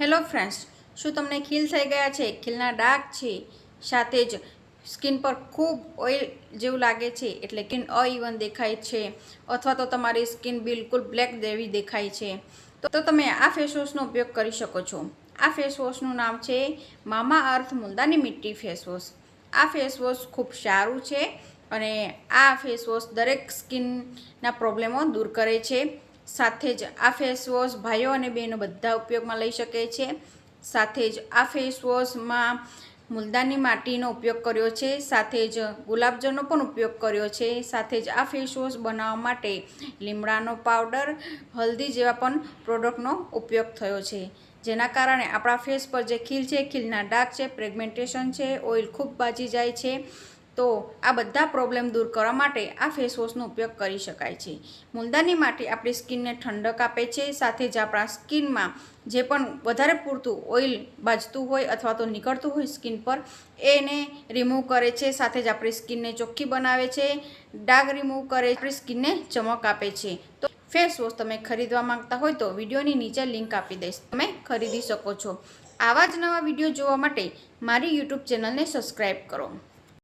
Hello friends, શું તમને ખીલ થઈ ગયા છે? ખીલના ડાઘ છે. સાથે જ સ્કિન પર ખૂબ ઓઇલ જેવું લાગે છે, એટલે કે અઇવન દેખાય છે, અથવા તો તમારી સ્કિન બિલકુલ બ્લેક જેવી દેખાય છે. તો તમે આ ફેસ વોશનો ઉપયોગ કરી શકો છો. આ ફેસ વોશનું નામ છે Mamaearth Multani mitti face wash. આ ફેસ વોશ ખૂબ સારું છે અને આ ફેસ વોશ દરેક સ્કિનના પ્રોબ્લેમો દૂર કરે છે. સાથે જ આ ફેસ વોશ ભાઈઓ અને બહેનો બધા ઉપયોગમાં લઈ શકે છે. સાથે જ આ ફેસ વોશમાં મુલતાની માટીનો ઉપયોગ કર્યો છે. સાથે જ ગુલાબજળનો પણ ઉપયોગ કર્યો છે. સાથે જ આ ફેસ વોશ બનાવવા માટે લીમડાનો પાવડર હલ્દી જેવા પણ પ્રોડક્ટનો ઉપયોગ થયો છે. જેના કારણે આપણા ફેસ પર જે ખીલ છે ખીલના ડાઘ છે પ્રેગમેન્ટેશન છે ઓઇલ ખૂબ બાજી જાય છે. તો આ બધા પ્રોબ્લેમ દૂર કરવા માટે આ ફેસ વોશનો ઉપયોગ કરી શકાય છે. મૂલદાની માટી આપણી સ્કિનને ઠંડક આપે છે, સાથે જ આપણા સ્કિનમાં જે પણ વધારે પૂરતું ઓઇલ બાજતું હોય અથવા તો નીકળતું હોય સ્કિન પર, એને રિમૂવ કરે છે, સાથે જ આપણી સ્કિનને ચોખ્ખી બનાવે છે, ડાઘ રિમૂવ કરે આપણી સ્કિનને ચમક આપે છે. તો ફેસ વોશ તમે ખરીદવા માંગતા હોય તો વિડીયોની નીચે લિંક આપી દઈશ. તમે ખરીદી શકો છો. આવા જ નવા વીડિયો જોવા માટે મારી યુટ્યુબ ચેનલને સબસ્ક્રાઈબ કરો.